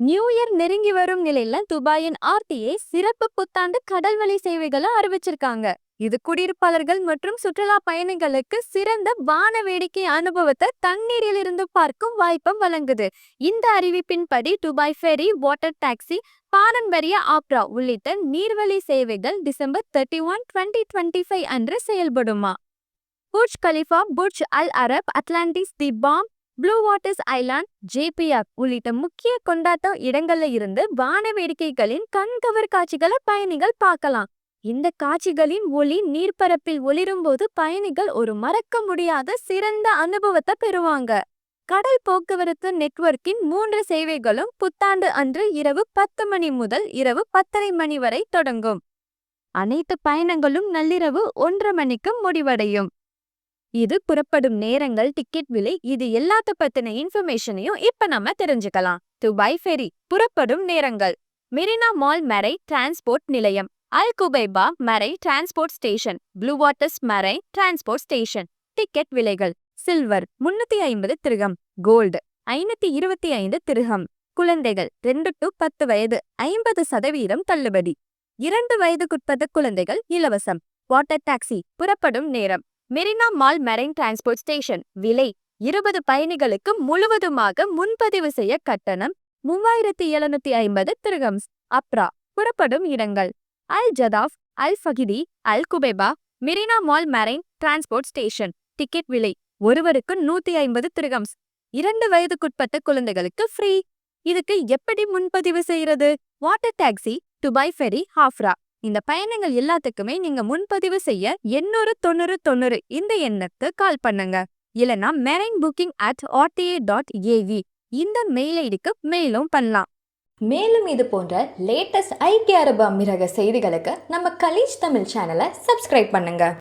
New year நெருங்கி வரும் நிலையில துபாயின் ஆர்டிஏ சிறப்பு புத்தாண்டு கடல்வழி சேவைகளை அறிவிச்சிருக்காங்க. இது குடியிருப்பாளர்கள் மற்றும் சுற்றுலா பயணிகளுக்கு சிறந்த வான வேடிக்கை அனுபவத்தை தண்ணீரில் இருந்து பார்க்கும் வாய்ப்பை வழங்குது. இந்த அறிவிப்பின்படி துபாய் ஃபெரி வாட்டர் டாக்ஸி பாரம்பரிய ஆப்ரா உள்ளிட்ட நீர்வழி சேவைகள் December thirty one twenty twenty five அன்று செயல்படுமா? Burj Khalifa Burj Al Arab Atlantis the Palm Blue Waters Island JBR உள்ளிட்ட முக்கிய கொண்டாட்ட இடங்கள்ல இருந்து வான வேடிக்கைகளின் கண்கவர் காட்சிகளை பயணிகள் பார்க்கலாம். இந்த காட்சிகளின் ஒளி நீர்ப்பரப்பில் ஒளிரும்போது பயணிகள் ஒரு மறக்க முடியாத சிறந்த அனுபவத்தை பெறுவாங்க. கடல் போக்குவரத்து நெட்வொர்க்கின் மூன்று சேவைகளும் புத்தாண்டு அன்று இரவு பத்து மணி முதல் இரவு பத்தரை மணி வரை தொடங்கும். அனைத்து பயணங்களும் நள்ளிரவு ஒன்றரை மணிக்கு முடிவடையும். இது புறப்படும் நேரங்கள் டிக்கெட் விலை இது எல்லாத்த பத்தின இன்ஃபர்மேஷனையும் இப்ப நம்ம தெரிஞ்சுக்கலாம். துபாய் ஃபெரி புறப்படும் நேரங்கள். மெரினா மால் மரை டிரான்ஸ்போர்ட் நிலையம். Al Ghubaiba marine transport station Blue Waters marine transport station ticket விலைகள். சில்வர் முன்னூத்தி ஐம்பது திருகம். கோல்டு ஐநூத்தி இருபத்தி ஐந்து திருகம். குழந்தைகள் ரெண்டு டு பத்து வயது ஐம்பது சதவீதம் தள்ளுபடி. இரண்டு வயதுக்குட்பட்ட குழந்தைகள் இலவசம். வாட்டர் டாக்ஸி புறப்படும் நேரம். Marina Mall marine transport station. விலை இருபது பயணிகளுக்கு முழுவதுமாக முன்பதிவு செய்ய கட்டணம் மூவாயிரத்தி எழுநூத்தி ஐம்பது திருகம்ஸ். அப்ரா புறப்படும் இடங்கள். Al Jaddaf Al Fahidi Al Ghubaiba Marina Mall marine transport station. Ticket விலை ஒருவருக்கு நூத்தி ஐம்பது திருகம்ஸ். இரண்டு வயதுக்குட்பட்ட குழந்தைகளுக்கு ஃப்ரீ. இதுக்கு எப்படி முன்பதிவு செய்யறது? வாட்டர் டாக்ஸி துபாய் ஃபெரி ஹாஃப்ரா. இந்த பயணங்கள் எல்லாத்துக்குமே நீங்க முன்பதிவு செய்ய எண்ணூறு தொண்ணூறு தொண்ணூறு இந்த எண்ணுக்கு கால் பண்ணுங்க. இல்லனா marine booking at RTA dot AE இந்த மெயில் ஐடிக்கு மெயிலும் பண்ணலாம். மேலும் இது போன்ற லேட்டஸ்ட் ஐக்கிய அரபு அமீரக செய்திகளுக்கு நம்ம கலீஜ் தமிழ் சேனலை சப்ஸ்கிரைப் பண்ணுங்க.